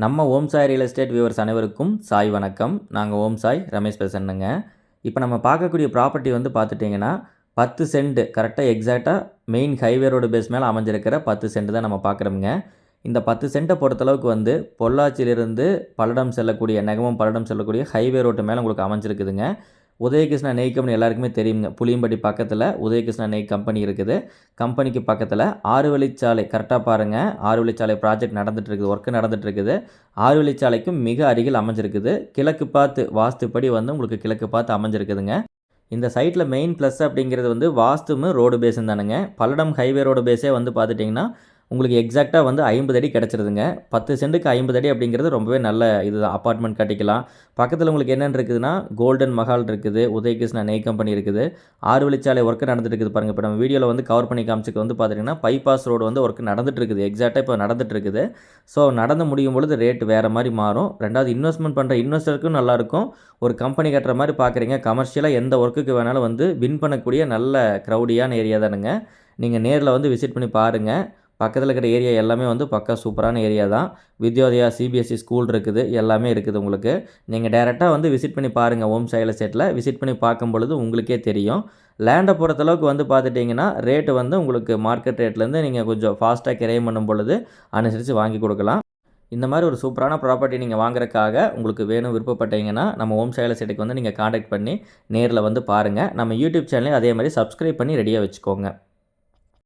நம்ம Om Sai real estate viewers அனைவருக்கும் சாய் வணக்கம். நாங்கள் ஓம் சாய் ரமேஷ் பேசணுங்க இப்போ நம்ம பார்க்கக்கூடிய ப்ராப்பர்ட்டி வந்து பார்த்துட்டிங்கன்னா பத்து சென்ட் கரெக்டாக எக்ஸாக்டாக மெயின் ஹைவே ரோடு பேஸ் மேலே அமைஞ்சிருக்கிற பத்து சென்ட் தான் நம்ம பார்க்குறோமுங்க. இந்த பத்து சென்ட்டை பொறுத்தளவுக்கு வந்து பொள்ளாச்சியிலிருந்து பல்லடம் செல்லக்கூடிய நெகமம் பல்லடம் செல்லக்கூடிய ஹைவே ரோட்டு மேலே உங்களுக்கு அமைஞ்சிருக்குதுங்க. உதயகிருஷ்ணா நெய் கம்பெனி எல்லாருக்குமே தெரியுங்க. புளியம்பட்டி பக்கத்தில் உதயகிருஷ்ணா நெய் கம்பெனி இருக்குது. கம்பெனிக்கு பக்கத்தில் ஆறு வழிச்சாலை கரெக்டாக பாருங்கள் ஆறு வழிச்சாலை ப்ராஜெக்ட் நடந்துட்டு இருக்குது ஒர்க்கு நடந்துகிட்ருக்குது இருக்குது ஆறு வழிச்சாலைக்கும் மிக அருகில் அமைஞ்சிருக்குது. கிழக்கு பார்த்து வாஸ்துப்படி வந்து உங்களுக்கு கிழக்கு பார்த்து அமைஞ்சிருக்குதுங்க. இந்த சைட்டில் மெயின் ப்ளஸ் அப்படிங்கிறது வந்து வாஸ்துமு ரோடு பேஸும் தானுங்க. பல்லடம் ஹைவே ரோடு பேஸே வந்து பார்த்துட்டிங்கன்னா உங்களுக்கு எக்ஸாக்டாக வந்து ஐம்பது அடி கிடச்சிருதுங்க. பத்து சென்ட்டுக்கு ஐம்பது அடி அப்படிங்கிறது ரொம்பவே நல்ல இதுதான். அப்பார்ட்மெண்ட் கட்டிக்கலாம். பக்கத்தில் உங்களுக்கு என்னென்னு இருக்குதுன்னா கோல்டன் மஹால் இருக்குது உதயகிருஷ்ணா நெய் கம்பெனி இருக்குது. ஆறு வழிச்சாலை ஒர்க்கு நடந்துட்டு இருக்குது பாருங்கள் இப்போ நம்ம வீடியோவில் வந்து கவர் பண்ணி காமிச்சுக்கு வந்து பார்த்தீங்கன்னா பைபாஸ் ரோடு வந்து ஒர்க் நடந்துட்டு இருக்குது. எக்ஸாக்டாக இப்போ நடந்துட்டு இருக்குது. ஸோ நடந்து முடியும் பொழுது ரேட் வேறு மாதிரி மாறும். ரெண்டாவது இன்வெஸ்ட்மெண்ட் பண்ணுற இன்வெஸ்டருக்கும் நல்லாயிருக்கும் ஒரு கம்பெனி கட்டுற மாதிரி பார்க்குறீங்க கமர்ஷியலாக எந்த ஒர்க்குக்கு வேணாலும் வந்து வின் பண்ணக்கூடிய நல்ல க்ரௌடியான ஏரியா தானுங்க. நீங்கள் நேரில் வந்து விசிட் பண்ணி பாருங்கள் பக்கத்தில் இருக்கிற ஏரியா எல்லாமே வந்து பக்கா சூப்பரான ஏரியா தான். வித்யோதயா சிபிஎஸ்சி ஸ்கூல் இருக்குது. எல்லாமே இருக்குது உங்களுக்கு. நீங்கள் டேரெக்டாக வந்து விசிட் பண்ணி பாருங்கள் ஓம் சைல செட்டில் விசிட் பண்ணி பார்க்கும் பொழுது உங்களுக்கே தெரியும். லேண்டை பொறுத்தளவுக்கு வந்து பார்த்துட்டிங்கன்னா ரேட்டு வந்து உங்களுக்கு மார்க்கெட் ரேட்லேருந்து நீங்கள் கொஞ்சம் ஃபாஸ்ட்டாக கிரையம் பண்ணும் பொழுது அனுசரித்து வாங்கி கொடுக்கலாம். இந்த மாதிரி ஒரு சூப்பரான ப்ராப்பர்ட்டி நீங்கள் வாங்குறதுக்காக உங்களுக்கு வேணும் விருப்பப்பட்டீங்கன்னா நம்ம ஓம் சைல செட்டுக்கு வந்து நீங்கள் காண்டாக்ட் பண்ணி நேரில் வந்து பாருங்கள் நம்ம யூடியூப் சேனலையும் அதே மாதிரி சப்ஸ்கிரைப் பண்ணி ரெடியாக வச்சுக்கோங்க.